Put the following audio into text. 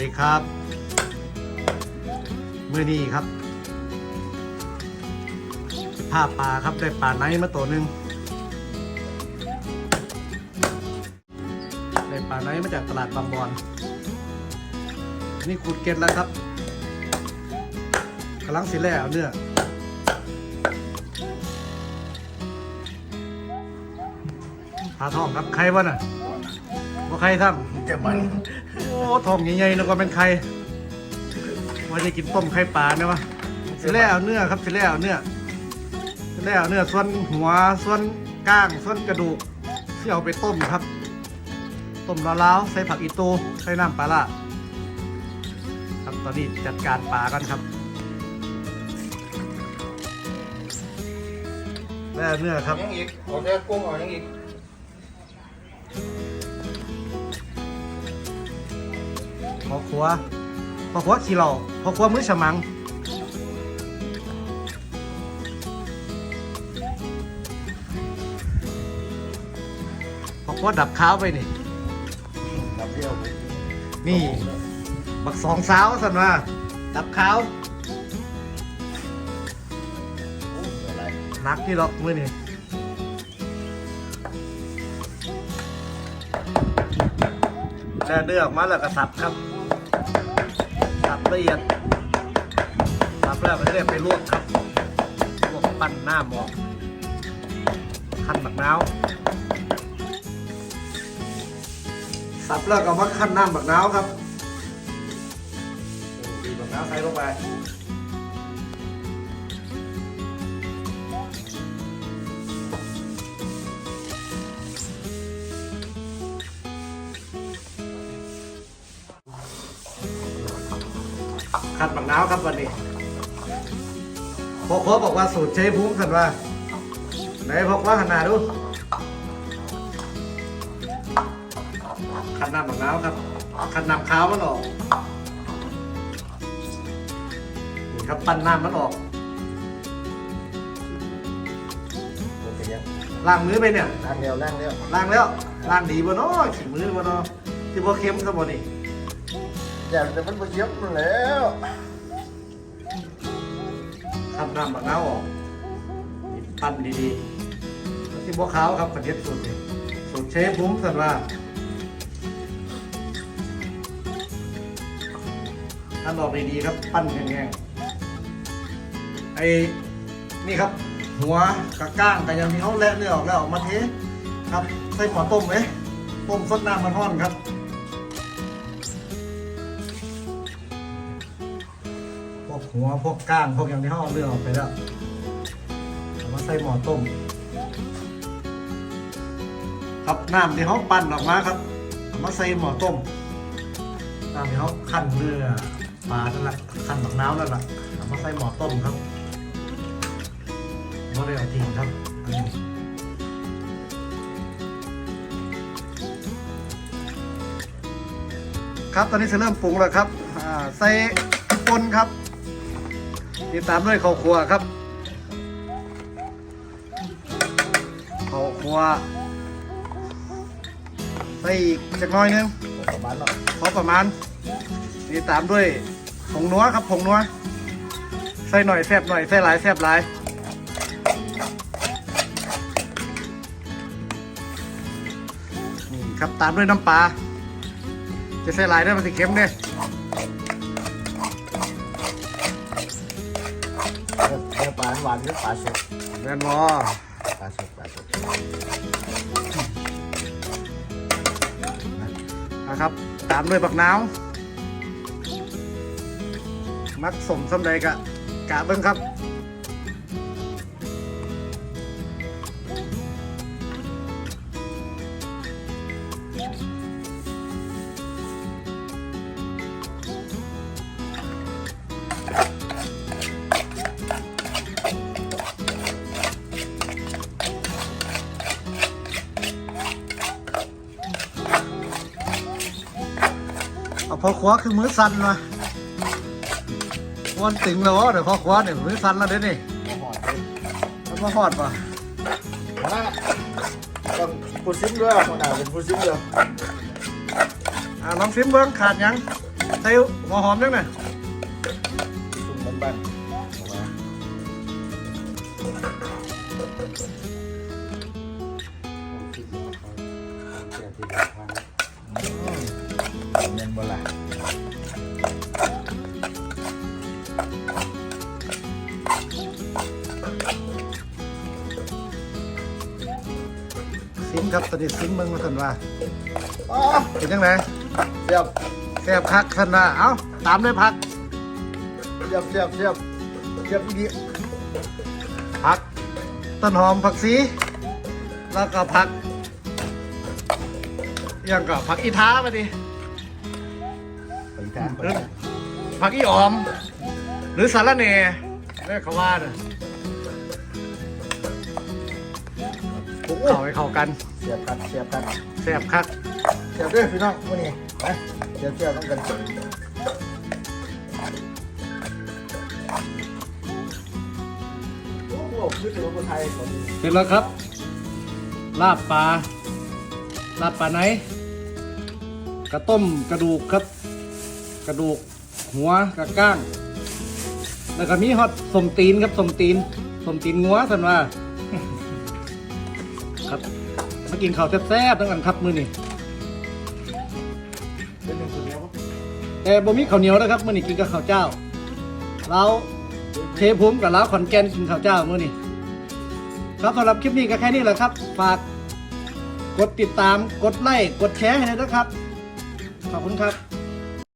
ดีครับเมื่อนี้ครับผ้าปลาครับได้ปลาไนมาตัวหนึ่งได้ปลาไนมาจากตลาดบางบอนนี่ขุดเก็ดแล้วครับกำลังสิแล่เอาเนื้อปลาทองครับใครวะน่ะว่าใครทำเจ็บมัน ทองใหญ่ๆนึกว่าเป็นไข่ว่าจะกินต้มไข่ปลาเนี่ยวะสิแล่เอาเนื้อครับสิแล่เอาเนื้อสิแล่เอาเนื้อส่วนหัวส่วนก้างส่วนกระดูกที่เอาไปต้มครับ ต้มล้าวๆใส่ผักอีตูใส่น้ำปลาละครับตอนนี้จัดการปลากันครับแล่เนื้อครับยังอีกเอาแค่กุ้งเอายังอีก ครัวพอครัวขี้เหล่าพอครัวมือฉมังพอครัวดับข้าวไปนี่ดับเดียวนี่ บักสองสาวสันว่าดับข้าวนักที่หรอกมือนี่แล้วเนื้อออกมาแล้วก็สับครับ ละเอียดสับแล้วก็จะได้ไปลวกครับลวกปั้นหน้าหมอกขั้นบักน้าวสับแล้วก็มาขั้นน้ำบักน้าวครับดีบบักน้าวใส่ลงไป ขัดบักนาวครับวันนี้พ่อพ่อบอกว่าสูตรเชฟพุ้งขันว่าไหนพ่อว่าหันหน้าดูขัดน้ำบักนาวครับขัดน้ำขาวมันออกนี่ครับปั้นน้ำมันออกโอเคยังล้างมือไปเนี่ยนั่งเร็วนั่งเร็วล้างแล้วล้างดีบ่เนาะขี้มือบ่เนาะที่บ่เค็มซะบ่นี่ อย่าแต่มันไปเย็บมันแล้วขัดน้ำบักนาวออกปั้นดีๆที่บ่ขาวครับขัดเฮ็ดสูตรนี่สูตรเชฟพุ้งสันว่าขั้นตอนดีๆครับ ปั้นแห้งๆไอ้นี่ครับ หัวกับก้างกับยังมีเขาแล่เนื้อออกแล้วเอามาเทครับ ใส่หม้อต้มไหมต้มซดน้ำมันร้อนครับ หัวพวกก้างพวกอย่างที่เขาเอเนื้อออกไปแล้วเอามาใส่หม้อต้ม ครับน้ำที่เขาปั้นออกมาครับเอามาใส่หม้อต้มตามที่เขาขั้นเนื้อปลานั่นแหละขั้นบักน้ำนั่นแหละเอามาใส่หม้อต้มครับม่ได้เอาทิ้งครับครับตอนนี้จะเริ่มปรุงแล้วครับอ่าใส่พริกป่นครับ ติดตามด้วยข้าวคั่วครับข้าวคั่วใส่อีกจักหน้อยนึงประมาณหน่อยพอประมาณนี่ตามด้วยผงนัวครับผงนัวใส่หน่อยแซบหน่อยใส่หลายแซบหลายนี่ครับตามด้วยน้ำปลาจะใส่หลายด้วยมันสิเค็มเนี่ย หวานเนื้อปลาสดแม่นบอปลาสดปลาสดนะครับ ตามด้วยบักนาวมักสมสำใดกะกะเบิ้งครับ พอคว้าคือมือสั่นมาวันติงแล้ววะเดี๋ยวพอคว้าเนี่ยมือสั่นแล้วเดี๋ยวนี่หอดเลยมันมาหอดป่ะหัวหน้าต้องผู้ซิมด้วยหัวหน้าเป็นผู้ซิมเดียวอ่าลองซิมเบิ้งขาดยังใส่หัวหอมยังไงตุ้มบ้านๆ ครับตอนนี้ซิมเมืองมาสันว่าอ๋อเป็นยังไงเสียบแซ่บคักสันว่าเอ้าตามด้วยผักเสียบเสียบเสียบเสียบดีผักต้นหอมผักชีแล้วก็ผักอยังก็ผักอีท้าไปดิไปทานไปผักอีออม หรือสาระเน่เรียกเขาว่าน่ะ เข้าให้เข้ากันเสียบกันเสียบกันแซ่บคักเสียบด้วยพี่น้องวันนี้ไปเสียบเสียบต้องกันโอ้โหนึกถึงคนไทยคนนี้เสร็จแล้วครับ ลาบปลา ลาบปลาไหน กระต้มกระดูกครับ กระดูกหัวกระก้าง แล้วก็มีฮอตสมตีนครับสมตีนสมตีนงัวสันว่า ครับ มากินข้าวแซ่บๆทั้งกันครับมื้อนี้เป็นหนิแต่บ่มีข้าวเหนียวนะครับมื้อนี้กินกับข้าวเจ้าเราเทภูมิกับเราขอนแก่นกินข้าวเจ้ามื้อนี้ครับสำหรับคลิปนี้ก็แค่นี้แหละครับ ฝากกดติดตามกดไลค์กดแชร์ให้ด้วยนะครับ ขอบคุณครับ